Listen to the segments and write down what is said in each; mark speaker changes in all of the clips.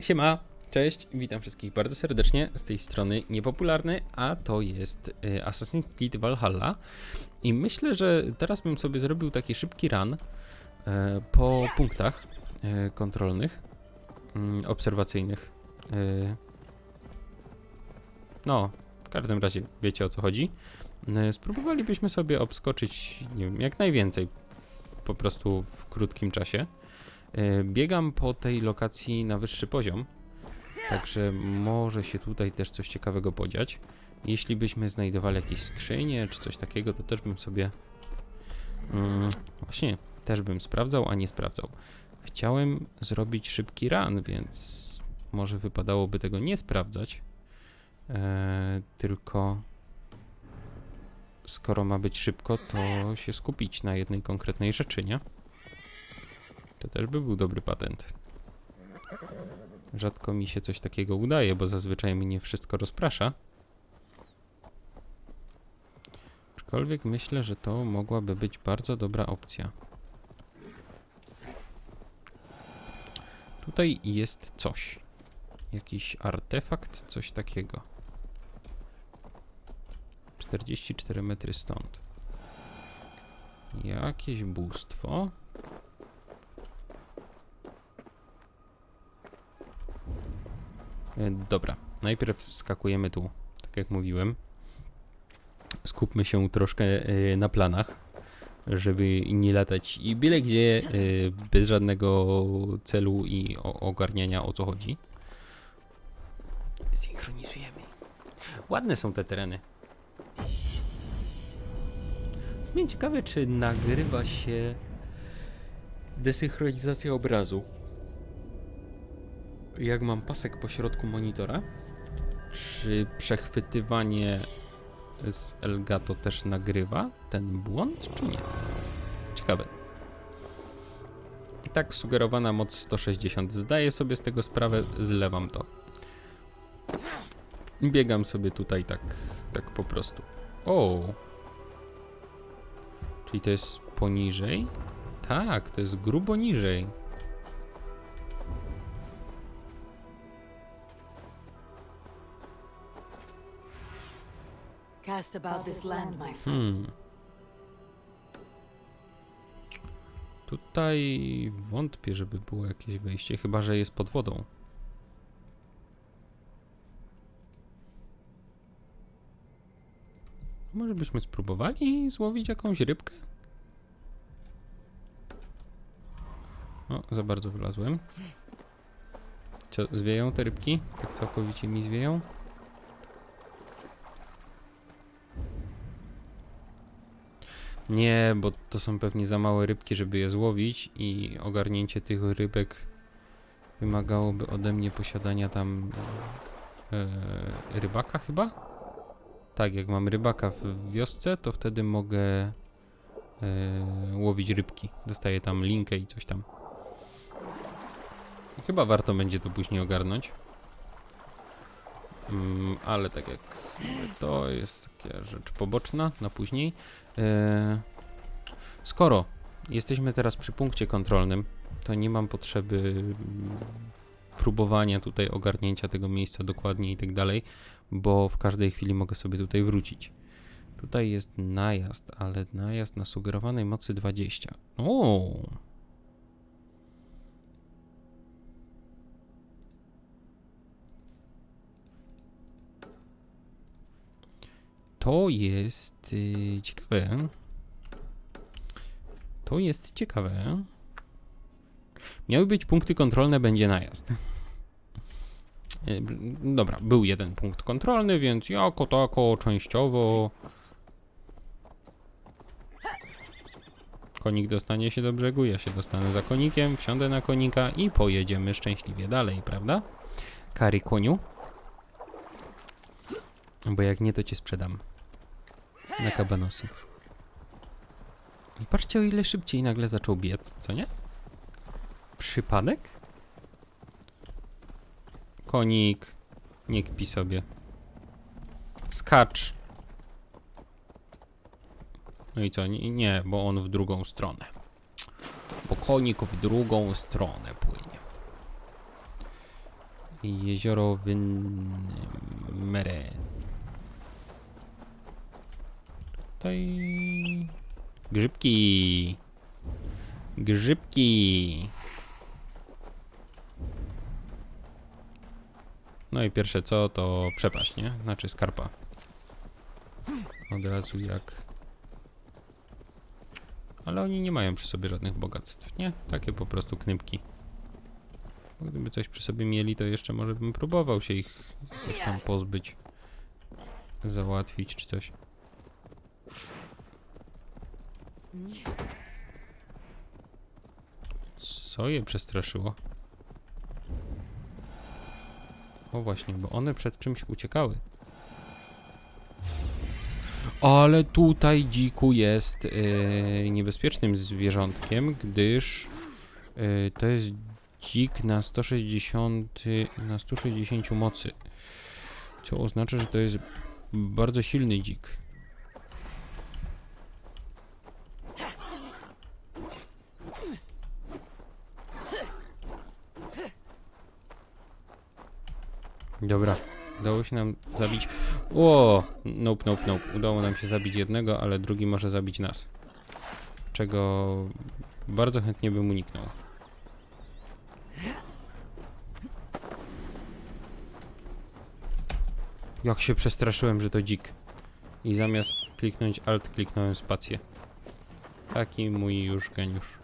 Speaker 1: Siema, cześć, witam wszystkich bardzo serdecznie. Z tej strony niepopularny, a to jest y, Assassin's Creed Valhalla. I myślę, że teraz bym sobie zrobił taki szybki run e, po punktach e, kontrolnych, mm, obserwacyjnych. No, w każdym razie wiecie o co chodzi. Spróbowalibyśmy sobie obskoczyć, nie wiem, jak najwięcej, po prostu w krótkim czasie. E, Biegam po tej lokacji na wyższy poziom, także może się tutaj też coś ciekawego podziać. Jeśli byśmy znajdowali jakieś skrzynie czy coś takiego, to też bym sobie. Mm, właśnie, też bym sprawdzał, a nie sprawdzał. Chciałem zrobić szybki run, więc może wypadałoby tego nie sprawdzać. E, tylko skoro ma być szybko, to się skupić na jednej konkretnej rzeczy, nie? To też by był dobry patent. Rzadko mi się coś takiego udaje, bo zazwyczaj mnie wszystko rozprasza. Aczkolwiek myślę, że to mogłaby być bardzo dobra opcja. Tutaj jest coś. Jakiś artefakt, coś takiego. 44 metry stąd. Jakieś bóstwo. Dobra, najpierw wskakujemy tu, tak jak mówiłem. Skupmy się troszkę e, na planach, żeby nie latać i byle gdzie e, bez żadnego celu i ogarniania o co chodzi. Synchronizujemy. Ładne są te tereny. Mnie ciekawe, czy nagrywa się desynchronizacja obrazu jak mam pasek po środku monitora, czy przechwytywanie z Elgato też nagrywa ten błąd, czy nie? Ciekawe. I tak sugerowana moc 160. Zdaję sobie z tego sprawę, zlewam to. Biegam sobie tutaj tak, tak po prostu. O! Czyli to jest poniżej? Tak, to jest grubo niżej.
Speaker 2: Cast about this land, my friend.
Speaker 1: Hmm. Tutaj wątpię, żeby było jakieś wejście, chyba że jest pod wodą. Może byśmy spróbowali złowić jakąś rybkę? O, za bardzo wylazłem. Co, zwieją te rybki? Tak całkowicie mi zwieją? Nie, bo to są pewnie za małe rybki, żeby je złowić i ogarnięcie tych rybek wymagałoby ode mnie posiadania tam e, rybaka chyba? Tak, jak mam rybaka w wiosce, to wtedy mogę e, łowić rybki. Dostaję tam linkę i coś tam. Chyba warto będzie to później ogarnąć. Mm, ale tak jak to jest taka rzecz poboczna na później. E, skoro jesteśmy teraz przy punkcie kontrolnym, to nie mam potrzeby mm, próbowania tutaj ogarnięcia tego miejsca dokładnie i tak dalej, bo w każdej chwili mogę sobie tutaj wrócić. Tutaj jest najazd, ale najazd na sugerowanej mocy 20. O! To jest y, ciekawe. To jest ciekawe. Miały być punkty kontrolne, będzie najazd. Y, Dobra, był jeden punkt kontrolny, więc jako tako częściowo. Konik dostanie się do brzegu, ja się dostanę za konikiem, wsiądę na konika i pojedziemy szczęśliwie dalej, prawda? Kary koniu. Bo jak nie, to cię sprzedam. Na kabanosy. I patrzcie, o ile szybciej nagle zaczął biec, co nie? Przypadek? Konik. Nie kpi sobie. Skacz. No i co? Nie, bo on w drugą stronę. Bo konik w drugą stronę płynie. Jezioro Wynmere. Tutaj... Grzybki! Grzybki! No i pierwsze co, to przepaść, nie? Znaczy skarpa. Od razu jak... Ale oni nie mają przy sobie żadnych bogactw, nie? Takie po prostu knypki. Gdyby coś przy sobie mieli, to jeszcze może bym próbował się ich jakoś tam pozbyć. Załatwić czy coś. Co je przestraszyło? O właśnie, bo one przed czymś uciekały. Ale tutaj dziku jest e, niebezpiecznym zwierzątkiem, gdyż e, to jest dzik na 160, na 160 mocy. Co oznacza, że to jest bardzo silny dzik. Dobra, udało się nam zabić. O, nope, nope, nope. Udało nam się zabić jednego, ale drugi może zabić nas. Czego bardzo chętnie bym uniknął. Jak się przestraszyłem, że to dzik. I zamiast kliknąć alt, kliknąłem spację. Taki mój już geniusz.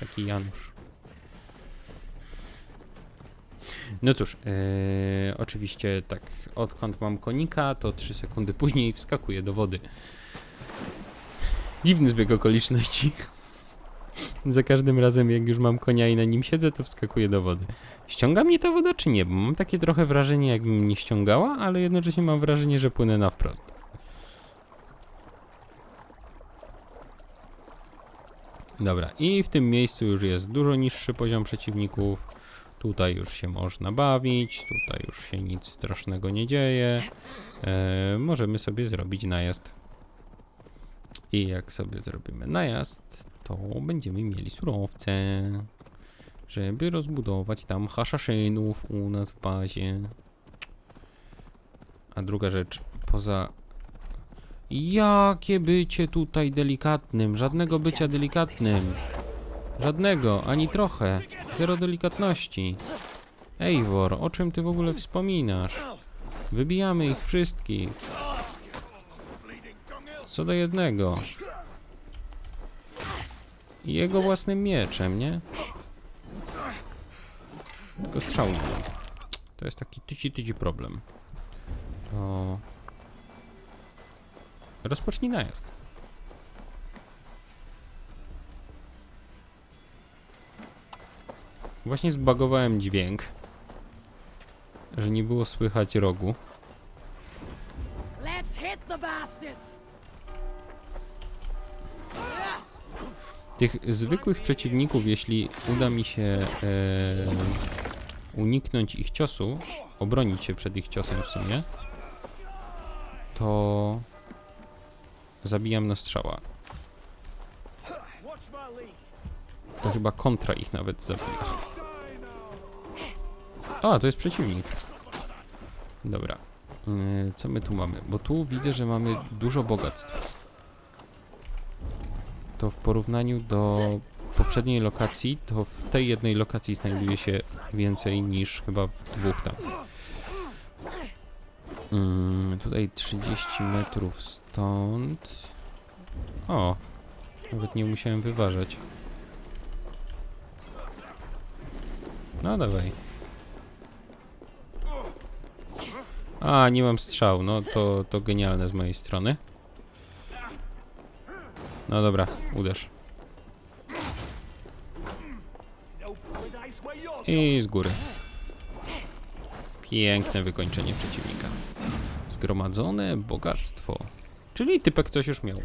Speaker 1: Taki Janusz. No cóż, yy, oczywiście tak, odkąd mam konika, to 3 sekundy później wskakuję do wody. Dziwny zbieg okoliczności. Za każdym razem, jak już mam konia i na nim siedzę, to wskakuję do wody. Ściąga mnie ta woda, czy nie? Bo mam takie trochę wrażenie, jakbym mnie ściągała, ale jednocześnie mam wrażenie, że płynę na wprost. Dobra, i w tym miejscu już jest dużo niższy poziom przeciwników. Tutaj już się można bawić, tutaj już się nic strasznego nie dzieje. E, możemy sobie zrobić najazd. I jak sobie zrobimy najazd, to będziemy mieli surowce, żeby rozbudować tam haszaszynów u nas w bazie. A druga rzecz, poza... Jakie bycie tutaj delikatnym, żadnego bycia delikatnym. Żadnego, ani trochę. Zero delikatności. Eivor, o czym ty w ogóle wspominasz? Wybijamy ich wszystkich. Co do jednego. Jego własnym mieczem, nie? Tylko strzał nie. To jest taki tyci tyci problem. To... Rozpocznij najazd. Właśnie zbagowałem dźwięk, że nie było słychać rogu. Tych zwykłych przeciwników, jeśli uda mi się e, uniknąć ich ciosu, obronić się przed ich ciosem w sumie, to zabijam na strzała. To chyba kontra ich nawet zabija. A, to jest przeciwnik. Dobra. Yy, co my tu mamy? Bo tu widzę, że mamy dużo bogactw. To w porównaniu do poprzedniej lokacji, to w tej jednej lokacji znajduje się więcej niż chyba w dwóch tam. Mm, tutaj 30 metrów stąd. O, nawet nie musiałem wyważać. No dawaj. A, nie mam strzał, no to, to genialne z mojej strony. No dobra, uderz. I z góry. Piękne wykończenie przeciwnika. Zgromadzone bogactwo. Czyli typek coś już miał.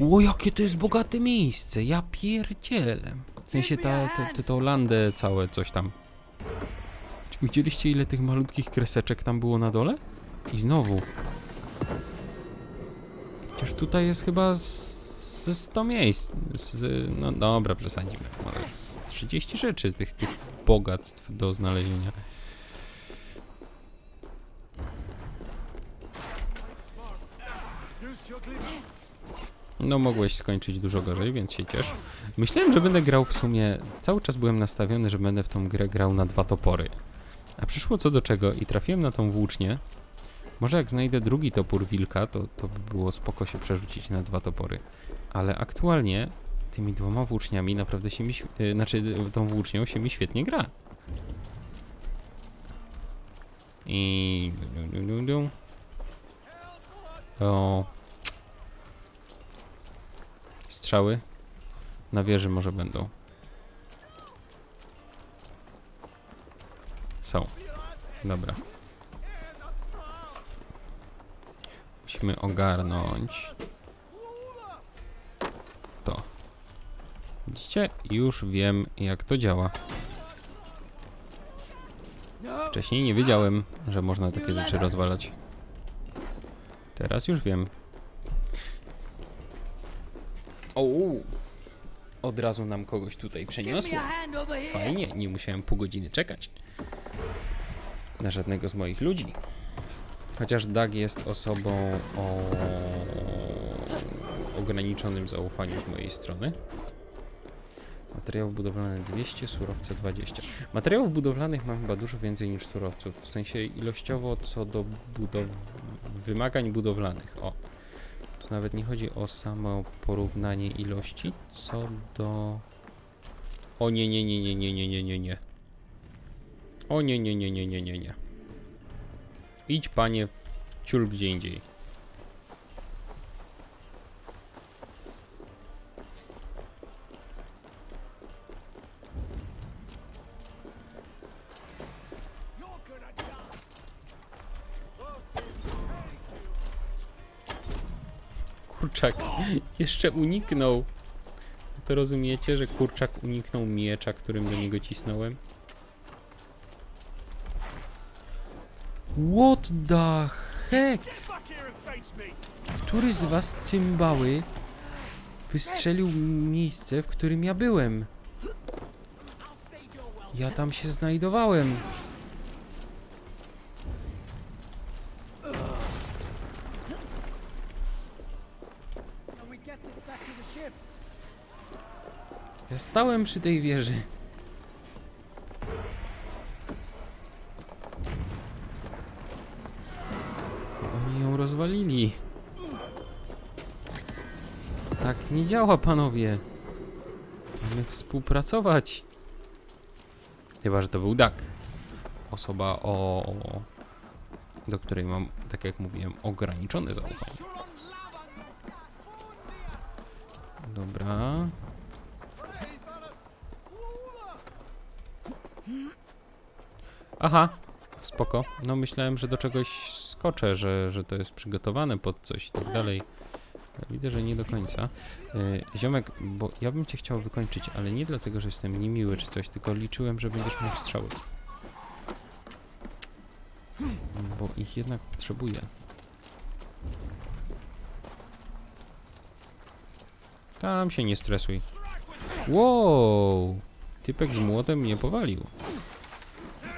Speaker 1: Ło, jakie to jest bogate miejsce, ja pierdzielę. W sensie ta, te, te, to landę całe, coś tam. Widzieliście ile tych malutkich kreseczek tam było na dole? I znowu. Przecież tutaj jest chyba ze 100 miejsc. Z, no dobra, przesadzimy. Może z 30 rzeczy, tych, tych bogactw do znalezienia. No mogłeś skończyć dużo gorzej, więc się ciesz. Myślałem, że będę grał w sumie... Cały czas byłem nastawiony, że będę w tą grę grał na dwa topory. A przyszło co do czego i trafiłem na tą włócznię. Może jak znajdę drugi topór wilka, to, to by było spoko się przerzucić na dwa topory. Ale aktualnie tymi dwoma włóczniami naprawdę się mi... y, Znaczy y, tą włócznią się mi świetnie gra. I... O... Strzały? Na wieży może będą. Dobra. Musimy ogarnąć to. Widzicie? Już wiem, jak to działa. Wcześniej nie wiedziałem, że można takie rzeczy rozwalać. Teraz już wiem. O! Od razu nam kogoś tutaj przeniosło. Fajnie, nie musiałem pół godziny czekać na żadnego z moich ludzi. Chociaż Doug jest osobą o ograniczonym zaufaniu z mojej strony. Materiałów budowlanych 200, surowce 20. Materiałów budowlanych mam chyba dużo więcej niż surowców, w sensie ilościowo co do budow wymagań budowlanych. O, tu nawet nie chodzi o samo porównanie ilości, co do o nie, nie, nie, nie, nie, nie, nie, nie, nie. O nie, nie, nie, nie, nie, nie, nie. Idź panie w ciul gdzie indziej. Kurczak jeszcze uniknął. To rozumiecie, że kurczak uniknął miecza, którym do niego cisnąłem? What the heck? Który z was cymbały wystrzelił miejsce, w którym ja byłem? Ja tam się znajdowałem. Ja stałem przy tej wieży. Rozwalili. Tak nie działa, panowie. Mamy współpracować. Chyba, że to był Duck. Osoba o... do której mam, tak jak mówiłem, ograniczone zaufanie. Dobra. Aha, spoko. No myślałem, że do czegoś skoczę, że, że to jest przygotowane pod coś i tak dalej. Ale Widzę, że nie do końca. Yy, ziomek, bo ja bym cię chciał wykończyć, ale nie dlatego, że jestem niemiły czy coś, tylko liczyłem, że będziesz miał strzały. Bo ich jednak potrzebuję. Tam się nie stresuj. Wow! Typek z młotem mnie powalił.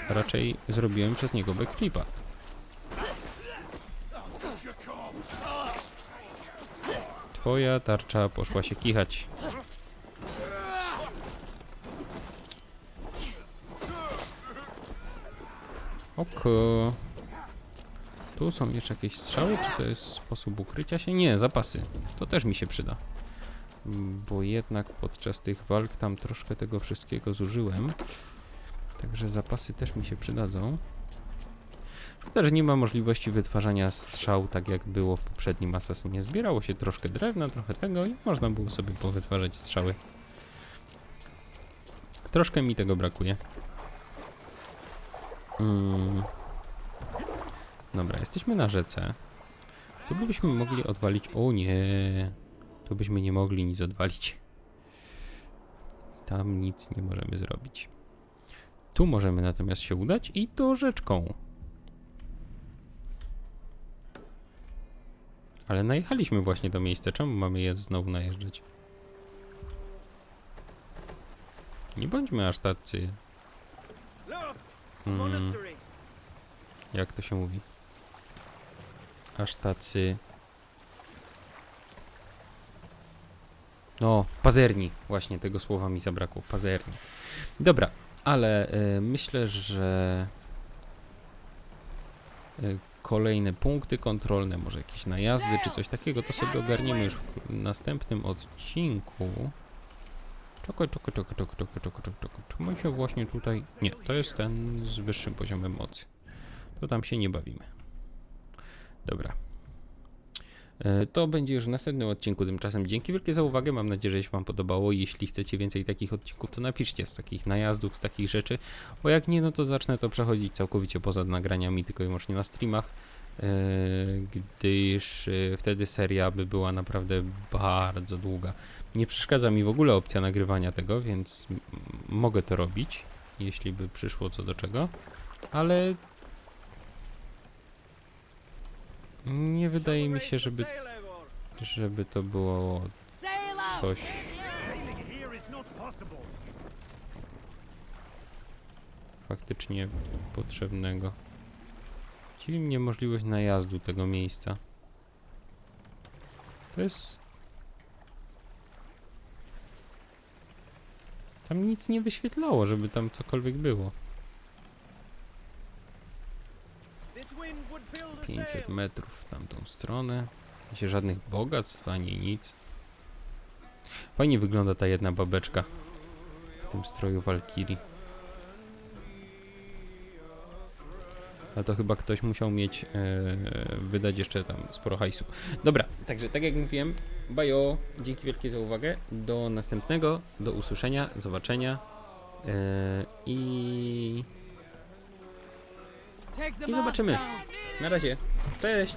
Speaker 1: Raczej zrobiłem przez niego backflipa. Twoja tarcza poszła się kichać. Oko. Tu są jeszcze jakieś strzały, czy to jest sposób ukrycia się? Nie, zapasy. To też mi się przyda. Bo jednak podczas tych walk tam troszkę tego wszystkiego zużyłem. Także zapasy też mi się przydadzą. Że nie ma możliwości wytwarzania strzał tak jak było w poprzednim Assassinie. Zbierało się troszkę drewna, trochę tego i można było sobie powytwarzać strzały. Troszkę mi tego brakuje. Mm. Dobra, jesteśmy na rzece. Tu byśmy mogli odwalić... O nie! Tu byśmy nie mogli nic odwalić. Tam nic nie możemy zrobić. Tu możemy natomiast się udać i to rzeczką. Ale najechaliśmy właśnie do miejsca. Czemu mamy je znowu najeżdżać? Nie bądźmy aż tacy, mm,
Speaker 2: monastery.
Speaker 1: jak to się mówi, aż tacy, no, pazerni, właśnie tego słowa mi zabrakło, pazerni. Dobra, ale e, myślę, że e, kolejne punkty kontrolne, może jakieś najazdy czy coś takiego, to sobie ogarniemy już w następnym odcinku. Czekaj, czekaj, czekaj, czekaj, czekaj, czekaj, czekaj, czekaj. Czy my się właśnie tutaj... Nie, to jest ten z wyższym poziomem mocy. To tam się nie bawimy. Dobra. E, To będzie już w następnym odcinku. Tymczasem dzięki wielkie za uwagę. Mam nadzieję, że się Wam podobało. Jeśli chcecie więcej takich odcinków, to napiszcie z takich najazdów, z takich rzeczy. Bo jak nie, no to zacznę to przechodzić całkowicie poza nagraniami, tylko i wyłącznie na streamach. e, Gdyż e, wtedy seria by była naprawdę bardzo długa. Nie przeszkadza mi w ogóle opcja nagrywania tego, więc mogę to robić, jeśli by przyszło co do czego, ale nie wydaje mi się, żeby, żeby to było coś faktycznie potrzebnego. Dziwi mnie możliwość najazdu tego miejsca. To jest... Tam nic nie wyświetlało, żeby tam cokolwiek było.
Speaker 2: This wind would fill the
Speaker 1: 500
Speaker 2: sail.
Speaker 1: metrów w tamtą stronę. Się żadnych bogactw ani nic. Fajnie wygląda ta jedna babeczka w tym stroju Walkirii. Ale to chyba ktoś musiał mieć, e, wydać jeszcze tam sporo hajsu. Dobra, także tak jak mówiłem, bajo, dzięki wielkie za uwagę. Do następnego, do usłyszenia, zobaczenia e, i, i zobaczymy. na razie. Cześć!